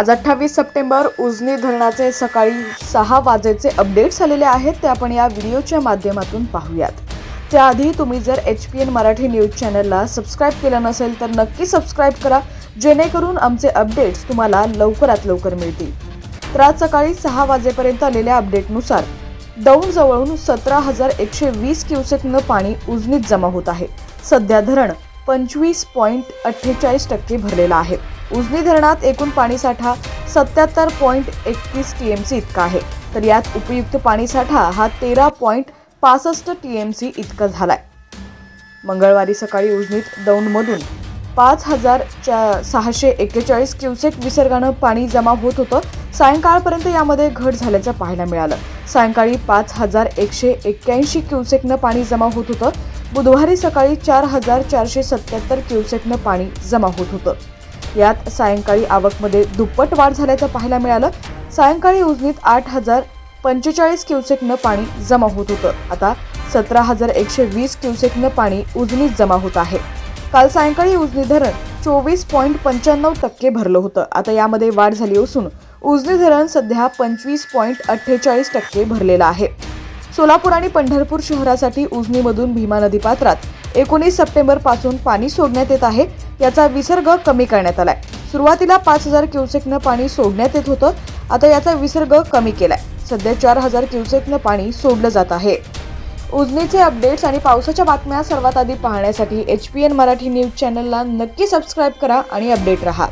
आज अठ्ठावीस सप्टेंबर उजनी धरणाचे सकाळी सहा वाजेचे अपडेट्स आलेले आहेत ते आपण या व्हिडिओच्या माध्यमातून पाहूयात. त्याआधी तुम्ही जर H P N Marathi news चॅनलला सबस्क्राईब केलं नसेल तर नक्की सबस्क्राईब करा जेणेकरून आमचे अपडेट्स तुम्हाला लवकरात लवकर मिळतील. तर आज सकाळी सहा वाजेपर्यंत आलेल्या अपडेटनुसार दौंड जवळून सतरा हजार एकशे वीस क्युसेकनं पाणी उजनीत जमा होत आहे. सध्या धरण पंचवीस पॉईंट अठ्ठेचाळीस टक्के भरलेलं आहे. उजनी धरणात एकूण पाणीसाठा सत्याहत्तर पॉईंट एकतीस टी एम सी इतका आहे. तर यात उपयुक्त पाणीसाठा हा तेरा पॉईंट पासष्ट टी एम सी इतका झालाय. मंगळवारी सकाळी उजनीत दौंडमधून पाच हजार चा सहाशे एक्केचाळीस क्युसेक विसर्गानं पाणी जमा होत होतं. सायंकाळपर्यंत यामध्ये घट झाल्याचं पाहायला मिळालं. सायंकाळी पाच हजार एकशे एक्क्याऐंशी क्युसेकनं पाणी जमा होत होतं. बुधवारी सकाळी चार हजार चारशे सत्याहत्तर क्युसेकनं पाणी जमा होत होतं. यात सायंकाळी आवकमध्ये दुप्पट वाढ झाल्याचं पाहायला मिळालं. सायंकाळी उजनीत आठ हजार पंचेचाळीस क्युसेकनं पाणी जमा होत होतं. आता सतरा हजार एकशे वीस क्युसेकनं पाणी उजनीत जमा होत आहे. काल सायंकाळी उजनी धरण चोवीस पॉईंट पंच्याण्णव टक्के भरलं होतं. आता यामध्ये वाढ झाली असून उजनी धरण सध्या पंचवीस पॉईंट अठ्ठेचाळीस टक्के भरलेलं आहे. सोलापूर आणि पंढरपूर शहरासाठी उजनीमधून भीमा नदीपात्रात एकोणीस सप्टेंबरपासून पाणी सोडण्यात येत आहे. याचा विसर्ग कमी करण्यात आलाय. सुरुवातीला पाच हजार क्युसेकनं पाणी सोडण्यात येत होतं. आता याचा विसर्ग कमी केलाय. सध्या चार हजार क्युसेकनं पाणी सोडलं जात आहे. उजनीचे अपडेट्स आणि पावसाच्या बातम्या सर्वात आधी पाहण्यासाठी H P N Marathi news चॅनलला नक्की सबस्क्राईब करा आणि अपडेट राहा.